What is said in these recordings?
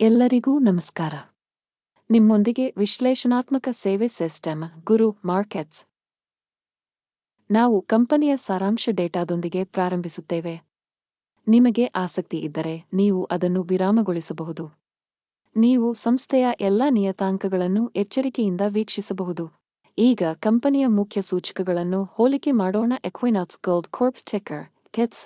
ಎಲ್ಲರಿಗೂ ನಮಸ್ಕಾರ. ನಿಮ್ಮೊಂದಿಗೆ ವಿಶ್ಲೇಷಣಾತ್ಮಕ ಸೇವೆ ಸಿಸ್ಟಮ್ ಗುರು ಮಾರ್ಕೆಟ್ಸ್ ನಾವು ಕಂಪನಿಯ ಸಾರಾಂಶ ಡೇಟಾದೊಂದಿಗೆ ಪ್ರಾರಂಭಿಸುತ್ತೇವೆ. ನಿಮಗೆ ಆಸಕ್ತಿ ಇದ್ದರೆ ನೀವು ಅದನ್ನು ವಿರಾಮಗೊಳಿಸಬಹುದು. ನೀವು ಸಂಸ್ಥೆಯ ಎಲ್ಲ ನಿಯತಾಂಕಗಳನ್ನು ಎಚ್ಚರಿಕೆಯಿಂದ ವೀಕ್ಷಿಸಬಹುದು. ಈಗ ಕಂಪನಿಯ ಮುಖ್ಯ ಸೂಚಕಗಳನ್ನು ಹೋಲಿಕೆ ಮಾಡೋಣ. ಎಕ್ವಿನಾಕ್ಸ್ ಗೋಲ್ಡ್ ಕಾರ್ಪ್ ಚೆಕರ್ ಕೆಟ್ಸ್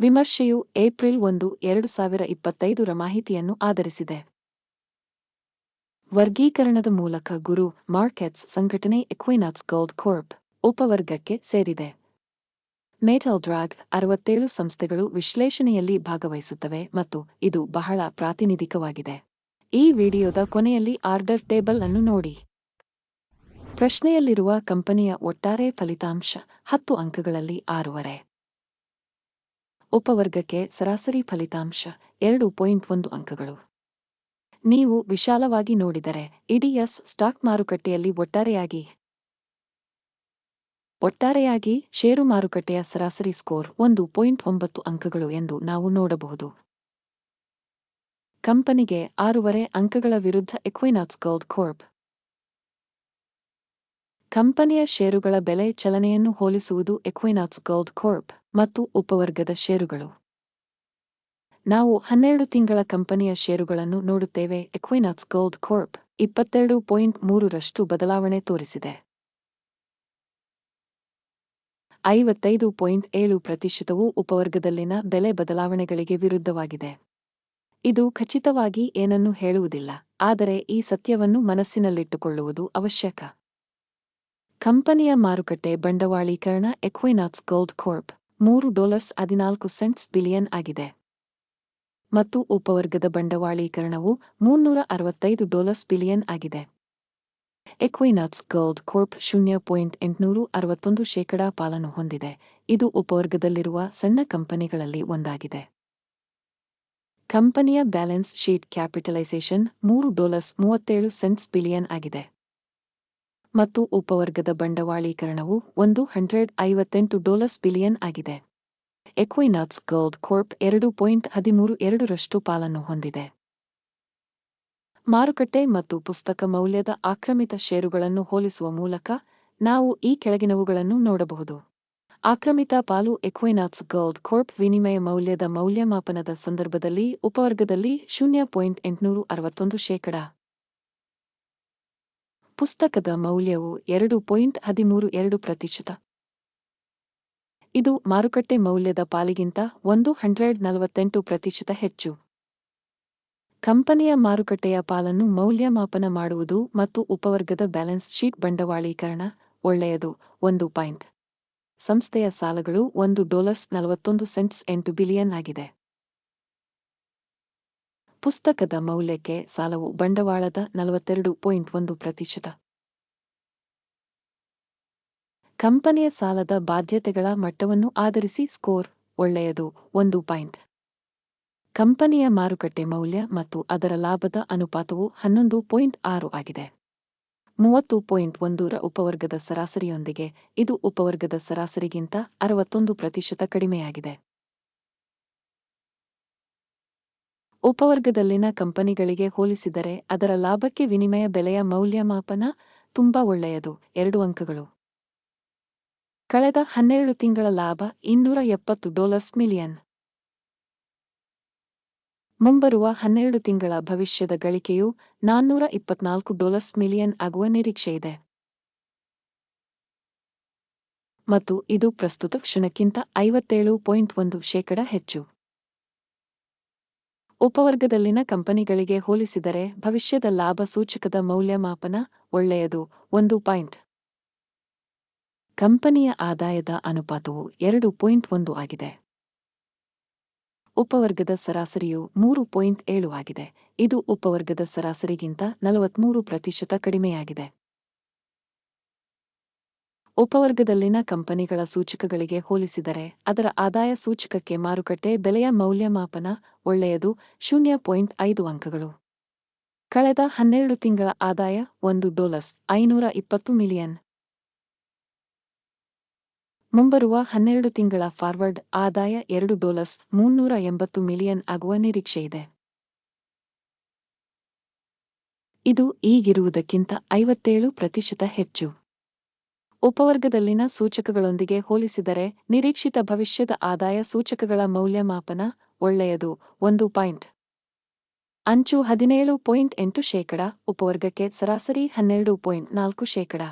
ವಿಮರ್ಶೆಯು ಏಪ್ರಿಲ್ ಒಂದು, ಎರಡು ಸಾವಿರ ಇಪ್ಪತ್ತೈದರ ಮಾಹಿತಿಯನ್ನು ಆಧರಿಸಿದೆ. ವರ್ಗೀಕರಣದ ಮೂಲಕ ಗುರು ಮಾರ್ಕೆಟ್ಸ್ ಸಂಘಟನೆ ಎಕ್ವಿನಾಕ್ಸ್ ಗೋಲ್ಡ್ ಕೋರ್ಪ್ ಉಪವರ್ಗಕ್ಕೆ ಸೇರಿದೆ. ಮೇಟಲ್ ಡ್ರಾಗ್ ಅರವತ್ತೇಳು ಸಂಸ್ಥೆಗಳು ವಿಶ್ಲೇಷಣೆಯಲ್ಲಿ ಭಾಗವಹಿಸುತ್ತವೆ ಮತ್ತು ಇದು ಬಹಳ ಪ್ರಾತಿನಿಧಿಕವಾಗಿದೆ. ಈ ವಿಡಿಯೋದ ಕೊನೆಯಲ್ಲಿ ಆರ್ಡರ್ ಟೇಬಲ್ ಅನ್ನು ನೋಡಿ. ಪ್ರಶ್ನೆಯಲ್ಲಿರುವ ಕಂಪನಿಯ ಒಟ್ಟಾರೆ ಫಲಿತಾಂಶ ಹತ್ತು ಅಂಕಗಳಲ್ಲಿ ಆರೂವರೆ. ಉಪವರ್ಗಕ್ಕೆ ಸರಾಸರಿ ಫಲಿತಾಂಶ ಎರಡು ಪಾಯಿಂಟ್ ಒಂದು ಅಂಕಗಳು. ನೀವು ವಿಶಾಲವಾಗಿ ನೋಡಿದರೆ ಇಡಿಎಸ್ ಸ್ಟಾಕ್ ಮಾರುಕಟ್ಟೆಯಲ್ಲಿ ಒಟ್ಟಾರೆಯಾಗಿ ಒಟ್ಟಾರೆಯಾಗಿ ಷೇರು ಮಾರುಕಟ್ಟೆಯ ಸರಾಸರಿ ಸ್ಕೋರ್ ಒಂದು ಪಾಯಿಂಟ್ ಒಂಬತ್ತು ಅಂಕಗಳು ಎಂದು ನಾವು ನೋಡಬಹುದು. ಕಂಪನಿಗೆ ಆರೂವರೆ ಅಂಕಗಳ ವಿರುದ್ಧ ಎಕ್ವಿನಾಕ್ಸ್ ಗೋಲ್ಡ್ ಕಾರ್ಪ್ ಕಂಪನಿಯ ಷೇರುಗಳ ಬೆಲೆ ಚಲನೆಯನ್ನು ಹೋಲಿಸುವುದು ಎಕ್ವಿನಾಕ್ಸ್ ಗೋಲ್ಡ್ ಕಾರ್ಪ್ ಮತ್ತು ಉಪವರ್ಗದ ಷೇರುಗಳು. ನಾವು ಹನ್ನೆರಡು ತಿಂಗಳ ಕಂಪನಿಯ ಷೇರುಗಳನ್ನು ನೋಡುತ್ತೇವೆ. ಎಕ್ವಿನಾಕ್ಸ್ ಗೋಲ್ಡ್ ಕೋರ್ಪ್ ಇಪ್ಪತ್ತೆರಡು ಪಾಯಿಂಟ್ ಮೂರರಷ್ಟು ಬದಲಾವಣೆ ತೋರಿಸಿದೆ. ಐವತ್ತೈದು ಪಾಯಿಂಟ್ ಏಳು ಪ್ರತಿಶತವು ಉಪವರ್ಗದಲ್ಲಿನ ಬೆಲೆ ಬದಲಾವಣೆಗಳಿಗೆ ವಿರುದ್ಧವಾಗಿದೆ. ಇದು ಖಚಿತವಾಗಿ ಏನನ್ನೂ ಹೇಳುವುದಿಲ್ಲ, ಆದರೆ ಈ ಸತ್ಯವನ್ನು ಮನಸ್ಸಿನಲ್ಲಿಟ್ಟುಕೊಳ್ಳುವುದು ಅವಶ್ಯಕ. ಕಂಪನಿಯ ಮಾರುಕಟ್ಟೆ ಬಂಡವಾಳೀಕರಣ ಎಕ್ವಿನಾಕ್ಸ್ ಗೋಲ್ಡ್ ಕಾರ್ಪ್ ಮೂರು ಡಾಲರ್ಸ್ ಹದಿನಾಲ್ಕು ಸೆಂಟ್ಸ್ ಬಿಲಿಯನ್ ಆಗಿದೆ. ಮತ್ತು ಉಪವರ್ಗದ ಬಂಡವಾಳೀಕರಣವು ಮುನ್ನೂರ ಅರವತ್ತೈದು ಡಾಲರ್ಸ್ ಬಿಲಿಯನ್ ಆಗಿದೆ. ಎಕ್ವಿನಾಕ್ಸ್ ಗೋಲ್ಡ್ ಕೋರ್ಪ್ ಶೂನ್ಯ ಪಾಯಿಂಟ್ ಎಂಟುನೂರು ಅರವತ್ತೊಂದು ಶೇಕಡಾ ಪಾಲನ್ನು ಹೊಂದಿದೆ. ಇದು ಉಪವರ್ಗದಲ್ಲಿರುವ ಸಣ್ಣ ಕಂಪನಿಗಳಲ್ಲಿ ಒಂದಾಗಿದೆ. ಕಂಪನಿಯ ಬ್ಯಾಲೆನ್ಸ್ ಶೀಟ್ ಕ್ಯಾಪಿಟಲೈಸೇಷನ್ ಮೂರು ಡಾಲರ್ಸ್ ಮೂವತ್ತೇಳು ಸೆಂಟ್ಸ್ ಬಿಲಿಯನ್ ಆಗಿದೆ. ಮತ್ತು ಉಪವರ್ಗದ ಬಂಡವಾಳೀಕರಣವು ಒಂದು ಹಂಡ್ರೆಡ್ ಐವತ್ತೆಂಟು ಡಾಲರ್ಸ್ ಬಿಲಿಯನ್ ಆಗಿದೆ. ಎಕ್ವಿನಾಕ್ಸ್ ಗೋಲ್ಡ್ ಕೋರ್ಪ್ ಎರಡು ಪಾಯಿಂಟ್ ಹದಿಮೂರು ಎರಡರಷ್ಟು ಪಾಲನ್ನು ಹೊಂದಿದೆ. ಮಾರುಕಟ್ಟೆ ಮತ್ತು ಪುಸ್ತಕ ಮೌಲ್ಯದ ಆಕ್ರಮಿತ ಷೇರುಗಳನ್ನು ಹೋಲಿಸುವ ಮೂಲಕ ನಾವು ಈ ಕೆಳಗಿನವುಗಳನ್ನು ನೋಡಬಹುದು. ಆಕ್ರಮಿತ ಪಾಲು ಎಕ್ವೈನಾಟ್ಸ್ ಗೋಲ್ಡ್ ಕೋರ್ಪ್ ವಿನಿಮಯ ಮೌಲ್ಯದ ಮೌಲ್ಯಮಾಪನದ ಸಂದರ್ಭದಲ್ಲಿ ಉಪವರ್ಗದಲ್ಲಿ ಶೂನ್ಯ ಪಾಯಿಂಟ್ ಎಂಟುನೂರು ಅರವತ್ತೊಂದು ಶೇಕಡಾ. ಪುಸ್ತಕದ ಮೌಲ್ಯವು ಎರಡು ಪಾಯಿಂಟ್ ಹದಿಮೂರು ಎರಡು ಪ್ರತಿಶತ. ಇದು ಮಾರುಕಟ್ಟೆ ಮೌಲ್ಯದ ಪಾಲಿಗಿಂತ ಒಂದು ಹಂಡ್ರೆಡ್ ನಲವತ್ತೆಂಟು ಪ್ರತಿಶತ ಹೆಚ್ಚು. ಕಂಪನಿಯ ಮಾರುಕಟ್ಟೆಯ ಪಾಲನ್ನು ಮೌಲ್ಯಮಾಪನ ಮಾಡುವುದು ಮತ್ತು ಉಪವರ್ಗದ ಬ್ಯಾಲೆನ್ಸ್ ಶೀಟ್ ಬಂಡವಾಳೀಕರಣ ಒಳ್ಳೆಯದು. ಒಂದು ಪಾಯಿಂಟ್. ಸಂಸ್ಥೆಯ ಸಾಲಗಳು ಒಂದು ಡಾಲರ್ಸ್ ನಲವತ್ತೊಂದು ಸೆಂಟ್ಸ್ ಎಂಟು ಬಿಲಿಯನ್ ಆಗಿದೆ. ಪುಸ್ತಕದ ಮೌಲ್ಯಕ್ಕೆ ಸಾಲವು ಬಂಡವಾಳದ ನಲವತ್ತೆರಡು ಪಾಯಿಂಟ್ ಒಂದು ಪ್ರತಿಶತ. ಕಂಪನಿಯ ಸಾಲದ ಬಾಧ್ಯತೆಗಳ ಮಟ್ಟವನ್ನು ಆಧರಿಸಿ ಸ್ಕೋರ್ ಒಳ್ಳೆಯದು, ಒಂದು ಪಾಯಿಂಟ್. ಕಂಪನಿಯ ಮಾರುಕಟ್ಟೆ ಮೌಲ್ಯ ಮತ್ತು ಅದರ ಲಾಭದ ಅನುಪಾತವು ಹನ್ನೊಂದು ಪಾಯಿಂಟ್ ಆರು ಆಗಿದೆ. ಮೂವತ್ತು ಪಾಯಿಂಟ್ ಒಂದರ ಉಪವರ್ಗದ ಸರಾಸರಿಯೊಂದಿಗೆ ಇದು ಉಪವರ್ಗದ ಸರಾಸರಿಗಿಂತ ಅರವತ್ತೊಂದು ಪ್ರತಿಶತ ಕಡಿಮೆಯಾಗಿದೆ. ಉಪವರ್ಗದಲ್ಲಿನ ಕಂಪನಿಗಳಿಗೆ ಹೋಲಿಸಿದರೆ ಅದರ ಲಾಭಕ್ಕೆ ವಿನಿಮಯ ಬೆಲೆಯ ಮೌಲ್ಯಮಾಪನ ತುಂಬಾ ಒಳ್ಳೆಯದು. ಎರಡು ಅಂಕಗಳು. ಕಳೆದ ಹನ್ನೆರಡು ತಿಂಗಳ ಲಾಭ ಇನ್ನೂರ ಎಪ್ಪತ್ತು ಡಾಲರ್ಸ್ ಮಿಲಿಯನ್. ಮುಂಬರುವ ಹನ್ನೆರಡು ತಿಂಗಳ ಭವಿಷ್ಯದ ಗಳಿಕೆಯು ನಾನ್ನೂರ ಇಪ್ಪತ್ನಾಲ್ಕು ಡಾಲರ್ಸ್ ಮಿಲಿಯನ್ ಆಗುವ ನಿರೀಕ್ಷೆಯಿದೆ ಮತ್ತು ಇದು ಪ್ರಸ್ತುತ ಕ್ಷಣಕ್ಕಿಂತ ಐವತ್ತೇಳು ಪಾಯಿಂಟ್ ಒಂದು ಶೇಕಡ ಹೆಚ್ಚು. ಉಪವರ್ಗದಲ್ಲಿನ ಕಂಪನಿಗಳಿಗೆ ಹೋಲಿಸಿದರೆ ಭವಿಷ್ಯದ ಲಾಭ ಸೂಚಕದ ಮೌಲ್ಯಮಾಪನ ಒಳ್ಳೆಯದು. ಒಂದು ಪಾಯಿಂಟ್. ಕಂಪನಿಯ ಆದಾಯದ ಅನುಪಾತವು ಎರಡು ಪಾಯಿಂಟ್ ಒಂದು ಆಗಿದೆ. ಉಪವರ್ಗದ ಸರಾಸರಿಯು ಮೂರು ಪಾಯಿಂಟ್ ಏಳು ಆಗಿದೆ. ಇದು ಉಪವರ್ಗದ ಸರಾಸರಿಗಿಂತ ನಲವತ್ಮೂರು ಪ್ರತಿಶತ ಕಡಿಮೆಯಾಗಿದೆ. ಉಪವರ್ಗದಲ್ಲಿನ ಕಂಪನಿಗಳ ಸೂಚಕಗಳಿಗೆ ಹೋಲಿಸಿದರೆ, ಅದರ ಆದಾಯ ಸೂಚಕಕ್ಕೆ ಮಾರುಕಟ್ಟೆ ಬೆಲೆಯ ಮೌಲ್ಯಮಾಪನ ಒಳ್ಳೆಯದು, ಶೂನ್ಯ ಪಾಯಿಂಟ್ ಐದು ಅಂಕಗಳು. ಕಳೆದ ಹನ್ನೆರಡು ತಿಂಗಳ ಆದಾಯ ಒಂದು ಡಾಲರ್ಸ್ ಐನೂರ ಇಪ್ಪತ್ತು ಮಿಲಿಯನ್. ಮುಂಬರುವ ಹನ್ನೆರಡು ತಿಂಗಳ ಫಾರ್ವರ್ಡ್ ಆದಾಯ ಎರಡು ಡಾಲರ್ಸ್ ಮುನ್ನೂರ ಎಂಬತ್ತು ಮಿಲಿಯನ್ ಆಗುವ ನಿರೀಕ್ಷೆಯಿದೆ ಇದು ಈಗಿರುವುದಕ್ಕಿಂತ ಐವತ್ತೇಳು ಪ್ರತಿಶತ ಹೆಚ್ಚು. ಉಪವರ್ಗದಲ್ಲಿನ ಸೂಚಕಗಳೊಂದಿಗೆ ಹೋಲಿಸಿದರೆ ನಿರೀಕ್ಷಿತ ಭವಿಷ್ಯದ ಆದಾಯ ಸೂಚಕಗಳ ಮೌಲ್ಯಮಾಪನ ಒಳ್ಳೆಯದು. ಒಂದು ಪಾಯಿಂಟ್. ಅಂಚು ಹದಿನೇಳು ಪಾಯಿಂಟ್ ಎಂಟು ಶೇಕಡ, ಉಪವರ್ಗಕ್ಕೆ ಸರಾಸರಿ ಹನ್ನೆರಡು ಪಾಯಿಂಟ್ ನಾಲ್ಕು ಶೇಕಡ.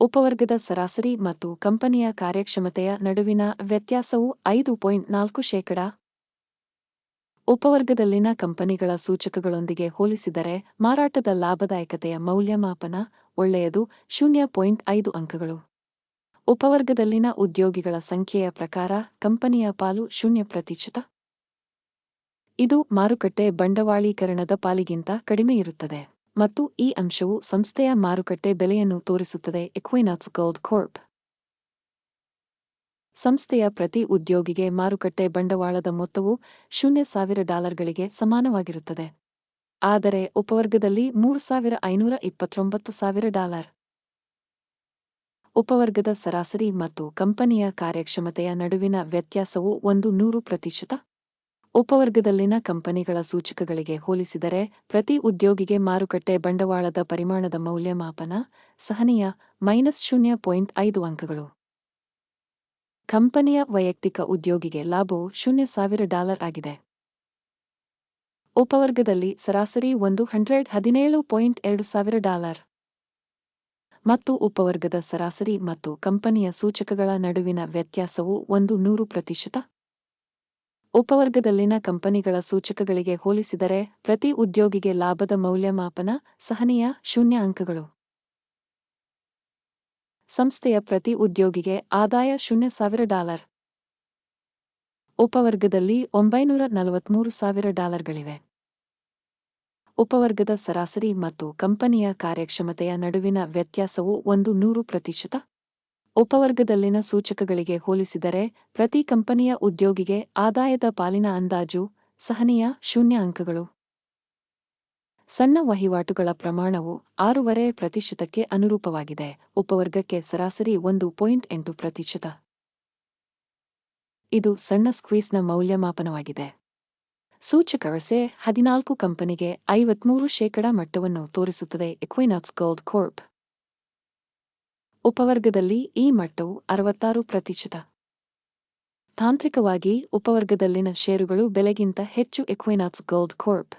ಉಪವರ್ಗದ ಸರಾಸರಿ ಮತ್ತು ಕಂಪನಿಯ ಕಾರ್ಯಕ್ಷಮತೆಯ ನಡುವಿನ ವ್ಯತ್ಯಾಸವು ಐದು ಪಾಯಿಂಟ್ ನಾಲ್ಕು ಶೇಕಡ ಉಪವರ್ಗದಲ್ಲಿನ ಕಂಪನಿಗಳ ಸೂಚಕಗಳೊಂದಿಗೆ ಹೋಲಿಸಿದರೆ ಮಾರಾಟದ ಲಾಭದಾಯಕತೆಯ ಮೌಲ್ಯಮಾಪನ ಒಳ್ಳೆಯದು ಶೂನ್ಯ ಪಾಯಿಂಟ್ ಐದು ಅಂಕಗಳು. ಉಪವರ್ಗದಲ್ಲಿನ ಉದ್ಯೋಗಿಗಳ ಸಂಖ್ಯೆಯ ಪ್ರಕಾರ ಕಂಪನಿಯ ಪಾಲು ಶೂನ್ಯ ಪ್ರತಿಶತ. ಇದು ಮಾರುಕಟ್ಟೆ ಬಂಡವಾಳೀಕರಣದ ಪಾಲಿಗಿಂತ ಕಡಿಮೆ ಇರುತ್ತದೆ ಮತ್ತು ಈ ಅಂಶವು ಸಂಸ್ಥೆಯ ಮಾರುಕಟ್ಟೆ ಬೆಲೆಯನ್ನು ತೋರಿಸುತ್ತದೆ ಎಕ್ವಿನಾಕ್ಸ್ ಗೋಲ್ಡ್ ಕಾರ್ಪ್ ಸಂಸ್ಥೆಯ ಪ್ರತಿ ಉದ್ಯೋಗಿಗೆ ಮಾರುಕಟ್ಟೆ ಬಂಡವಾಳದ ಮೊತ್ತವು ಶೂನ್ಯ ಸಾವಿರ ಡಾಲರ್ಗಳಿಗೆ ಸಮಾನವಾಗಿರುತ್ತದೆ. ಆದರೆ ಉಪವರ್ಗದಲ್ಲಿ ಮೂರು ಸಾವಿರ ಐನೂರ ಇಪ್ಪತ್ತೊಂಬತ್ತು ಸಾವಿರ ಡಾಲರ್. ಉಪವರ್ಗದ ಸರಾಸರಿ ಮತ್ತು ಕಂಪನಿಯ ಕಾರ್ಯಕ್ಷಮತೆಯ ನಡುವಿನ ವ್ಯತ್ಯಾಸವು ಒಂದು ನೂರು ಪ್ರತಿಶತ. ಉಪವರ್ಗದಲ್ಲಿನ ಕಂಪನಿಗಳ ಸೂಚಕಗಳಿಗೆ ಹೋಲಿಸಿದರೆ ಪ್ರತಿ ಉದ್ಯೋಗಿಗೆ ಮಾರುಕಟ್ಟೆ ಬಂಡವಾಳದ ಪರಿಮಾಣದ ಮೌಲ್ಯಮಾಪನ ಸಹನೀಯ ಮೈನಸ್ ಶೂನ್ಯ ಪಾಯಿಂಟ್ ಐದು ಅಂಕಗಳು. ಕಂಪನಿಯ ವೈಯಕ್ತಿಕ ಉದ್ಯೋಗಿಗೆ ಲಾಭವು ಶೂನ್ಯ ಸಾವಿರ ಡಾಲರ್ ಆಗಿದೆ. ಉಪವರ್ಗದಲ್ಲಿ ಸರಾಸರಿ ಒಂದು ಹಂಡ್ರೆಡ್ ಹದಿನೇಳು ಪಾಯಿಂಟ್ ಎರಡು ಸಾವಿರ ಡಾಲರ್. ಮತ್ತು ಉಪವರ್ಗದ ಸರಾಸರಿ ಮತ್ತು ಕಂಪನಿಯ ಸೂಚಕಗಳ ನಡುವಿನ ವ್ಯತ್ಯಾಸವು ಒಂದು ನೂರು ಪ್ರತಿಶತ. ಉಪವರ್ಗದಲ್ಲಿನ ಕಂಪನಿಗಳ ಸೂಚಕಗಳಿಗೆ ಹೋಲಿಸಿದರೆ ಪ್ರತಿ ಉದ್ಯೋಗಿಗೆ ಲಾಭದ ಮೌಲ್ಯಮಾಪನ ಸಹನೀಯ ಶೂನ್ಯ ಅಂಕಗಳು. ಸಂಸ್ಥೆಯ ಪ್ರತಿ ಉದ್ಯೋಗಿಗೆ ಆದಾಯ ಶೂನ್ಯ ಸಾವಿರ ಡಾಲರ್. ಉಪವರ್ಗದಲ್ಲಿ ಒಂಬೈನೂರ ನಲವತ್ಮೂರು ಸಾವಿರ ಡಾಲರ್ಗಳಿವೆ. ಉಪವರ್ಗದ ಸರಾಸರಿ ಮತ್ತು ಕಂಪನಿಯ ಕಾರ್ಯಕ್ಷಮತೆಯ ನಡುವಿನ ವ್ಯತ್ಯಾಸವು ಒಂದು ನೂರು ಪ್ರತಿಶತ. ಉಪವರ್ಗದಲ್ಲಿನ ಸೂಚಕಗಳಿಗೆ ಹೋಲಿಸಿದರೆ ಪ್ರತಿ ಕಂಪನಿಯ ಉದ್ಯೋಗಿಗೆ ಆದಾಯದ ಪಾಲಿನ ಅಂದಾಜು ಸಹನೀಯ ಶೂನ್ಯ ಅಂಕಗಳು. ಸಣ್ಣ ವಹಿವಾಟುಗಳ ಪ್ರಮಾಣವು ಆರೂವರೆ ಪ್ರತಿಶತಕ್ಕೆ ಅನುರೂಪವಾಗಿದೆ. ಉಪವರ್ಗಕ್ಕೆ ಸರಾಸರಿ ಒಂದು ಪಾಯಿಂಟ್ ಎಂಟು ಪ್ರತಿಶತ. ಇದು ಸಣ್ಣ ಸ್ಕ್ವೀಸ್ನ ಮೌಲ್ಯಮಾಪನವಾಗಿದೆ. ಸೂಚಕ ವಸೆ ಹದಿನಾಲ್ಕು ಕಂಪನಿಗೆ ಐವತ್ಮೂರು ಶೇಕಡಾ ಮಟ್ಟವನ್ನು ತೋರಿಸುತ್ತದೆ ಎಕ್ವಿನಾಕ್ಸ್ ಗೋಲ್ಡ್ ಕೋರ್ಪ್ ಉಪವರ್ಗದಲ್ಲಿ ಈ ಮಟ್ಟವು ಅರವತ್ತಾರು ಪ್ರತಿಶತ. ತಾಂತ್ರಿಕವಾಗಿ ಉಪವರ್ಗದಲ್ಲಿನ ಷೇರುಗಳು ಬೆಲೆಗಿಂತ ಹೆಚ್ಚು ಎಕ್ವಿನಾಕ್ಸ್ ಗೋಲ್ಡ್ ಕಾರ್ಪ್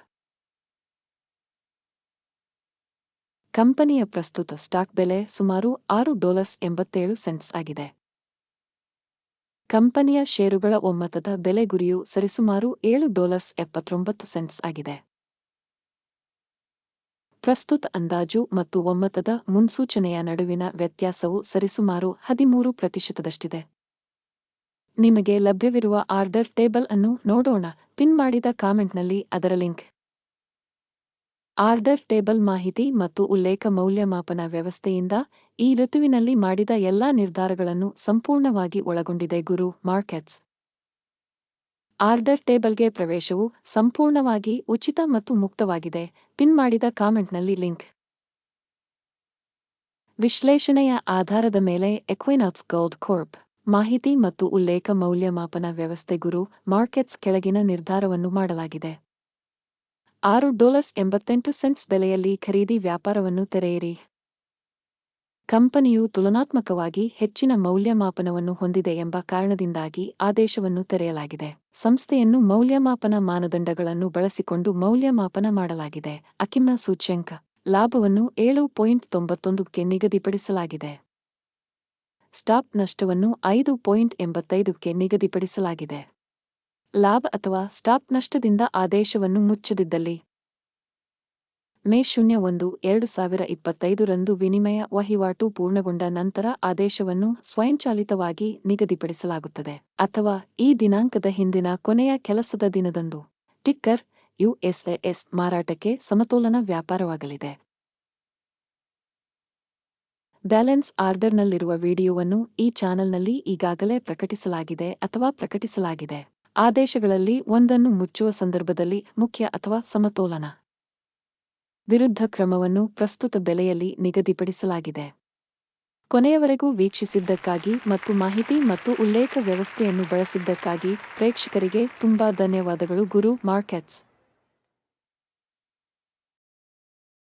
ಕಂಪನಿಯ ಪ್ರಸ್ತುತ ಸ್ಟಾಕ್ ಬೆಲೆ ಸುಮಾರು ಆರು ಡಾಲರ್ಸ್ ಎಂಬತ್ತೇಳು ಸೆಂಟ್ಸ್ ಆಗಿದೆ. ಕಂಪನಿಯ ಷೇರುಗಳ ಒಮ್ಮತದ ಬೆಲೆ ಗುರಿಯು ಸರಿಸುಮಾರು ಏಳು ಡಾಲರ್ಸ್ ಎಪ್ಪತ್ತೊಂಬತ್ತು ಸೆಂಟ್ಸ್ ಆಗಿದೆ. ಪ್ರಸ್ತುತ ಅಂದಾಜು ಮತ್ತು ಒಮ್ಮತದ ಮುನ್ಸೂಚನೆಯ ನಡುವಿನ ವ್ಯತ್ಯಾಸವು ಸರಿಸುಮಾರು ಹದಿಮೂರು ಪ್ರತಿಶತದಷ್ಟಿದೆ. ನಿಮಗೆ ಲಭ್ಯವಿರುವ ಆರ್ಡರ್ ಟೇಬಲ್ ಅನ್ನು ನೋಡೋಣ. ಪಿನ್ ಮಾಡಿದ ಕಾಮೆಂಟ್ನಲ್ಲಿ ಅದರ ಲಿಂಕ್. ಆರ್ಡರ್ ಟೇಬಲ್ ಮಾಹಿತಿ ಮತ್ತು ಉಲ್ಲೇಖ ಮೌಲ್ಯಮಾಪನ ವ್ಯವಸ್ಥೆಯಿಂದ ಈ ಋತುವಿನಲ್ಲಿ ಮಾಡಿದ ಎಲ್ಲಾ ನಿರ್ಧಾರಗಳನ್ನು ಸಂಪೂರ್ಣವಾಗಿ ಒಳಗೊಂಡಿದೆ ಗುರು ಮಾರ್ಕೆಟ್ಸ್. ಆರ್ಡರ್ ಟೇಬಲ್ಗೆ ಪ್ರವೇಶವು ಸಂಪೂರ್ಣವಾಗಿ ಉಚಿತ ಮತ್ತು ಮುಕ್ತವಾಗಿದೆ. ಪಿನ್ ಮಾಡಿದ ಕಾಮೆಂಟ್ನಲ್ಲಿ ಲಿಂಕ್. ವಿಶ್ಲೇಷಣೆಯ ಆಧಾರದ ಮೇಲೆ ಎಕ್ವಿನಾಕ್ಸ್ ಗೋಲ್ಡ್ ಕೋರ್ಪ್ ಮಾಹಿತಿ ಮತ್ತು ಉಲ್ಲೇಖ ಮೌಲ್ಯಮಾಪನ ವ್ಯವಸ್ಥೆ ಗುರು ಮಾರ್ಕೆಟ್ಸ್ ಕೆಳಗಿನ ನಿರ್ಧಾರವನ್ನು ಮಾಡಲಾಗಿದೆ. ಆರು ಡಾಲರ್ಸ್ ಎಂಬತ್ತೆಂಟು ಸೆಂಟ್ಸ್ ಬೆಲೆಯಲ್ಲಿ ಖರೀದಿ ವ್ಯಾಪಾರವನ್ನು ತೆರೆಯಿರಿ. ಕಂಪನಿಯು ತುಲನಾತ್ಮಕವಾಗಿ ಹೆಚ್ಚಿನ ಮೌಲ್ಯಮಾಪನವನ್ನು ಹೊಂದಿದೆ ಎಂಬ ಕಾರಣದಿಂದಾಗಿ ಆದೇಶವನ್ನು ತೆರೆಯಲಾಗಿದೆ. ಸಂಸ್ಥೆಯನ್ನು ಮೌಲ್ಯಮಾಪನ ಮಾನದಂಡಗಳನ್ನು ಬಳಸಿಕೊಂಡು ಮೌಲ್ಯಮಾಪನ ಮಾಡಲಾಗಿದೆ. ಅಕಿಮ್ನ ಸೂಚ್ಯಂಕ. ಲಾಭವನ್ನು ಏಳು ಪಾಯಿಂಟ್ ತೊಂಬತ್ತೊಂದಕ್ಕೆ ನಿಗದಿಪಡಿಸಲಾಗಿದೆ. ಸ್ಟಾಪ್ ನಷ್ಟವನ್ನು ಐದು ಪಾಯಿಂಟ್ ಎಂಬತ್ತೈದಕ್ಕೆ ನಿಗದಿಪಡಿಸಲಾಗಿದೆ. ಲಾಭ ಅಥವಾ ಸ್ಟಾಪ್ ನಷ್ಟದಿಂದ ಆದೇಶವನ್ನು ಮುಚ್ಚದಿದ್ದಲ್ಲಿ. ಮೇ ಶೂನ್ಯ ಒಂದು, ಎರಡು ಸಾವಿರ ಇಪ್ಪತ್ತೈದರಂದು ವಿನಿಮಯ ವಹಿವಾಟು ಪೂರ್ಣಗೊಂಡ ನಂತರ ಆದೇಶವನ್ನು ಸ್ವಯಂಚಾಲಿತವಾಗಿ ನಿಗದಿಪಡಿಸಲಾಗುತ್ತದೆ. ಅಥವಾ ಈ ದಿನಾಂಕದ ಹಿಂದಿನ ಕೊನೆಯ ಕೆಲಸದ ದಿನದಂದು. ಟಿಕ್ಕರ್ ಯುಎಸ್ಎಎಸ್ ಮಾರಾಟಕ್ಕೆ ಸಮತೋಲನ ವ್ಯಾಪಾರವಾಗಲಿದೆ. ಬ್ಯಾಲೆನ್ಸ್ ಆರ್ಡರ್ನಲ್ಲಿರುವ ವಿಡಿಯೋವನ್ನು ಈ ಚಾನೆಲ್ನಲ್ಲಿ ಈಗಾಗಲೇ ಪ್ರಕಟಿಸಲಾಗಿದೆ ಅಥವಾ ಪ್ರಕಟಿಸಲಾಗಿದೆ. ಆದೇಶಗಳಲ್ಲಿ ಒಂದನ್ನು ಮುಚ್ಚುವ ಸಂದರ್ಭದಲ್ಲಿ ಮುಖ್ಯ ಅಥವಾ ಸಮತೋಲನ. ವಿರುದ್ಧ ಕ್ರಮವನ್ನು ಪ್ರಸ್ತುತ ಬೆಲೆಯಲ್ಲಿ ನಿಗದಿಪಡಿಸಲಾಗಿದೆ. ಕೊನೆಯವರೆಗೂ ವೀಕ್ಷಿಸಿದ್ದಕ್ಕಾಗಿ ಮತ್ತು ಮಾಹಿತಿ ಮತ್ತು ಉಲ್ಲೇಖ ವ್ಯವಸ್ಥೆಯನ್ನು ಬಳಸಿದ್ದಕ್ಕಾಗಿ ಪ್ರೇಕ್ಷಕರಿಗೆ ತುಂಬಾ ಧನ್ಯವಾದಗಳು ಗುರು ಮಾರ್ಕೆಟ್ಸ್.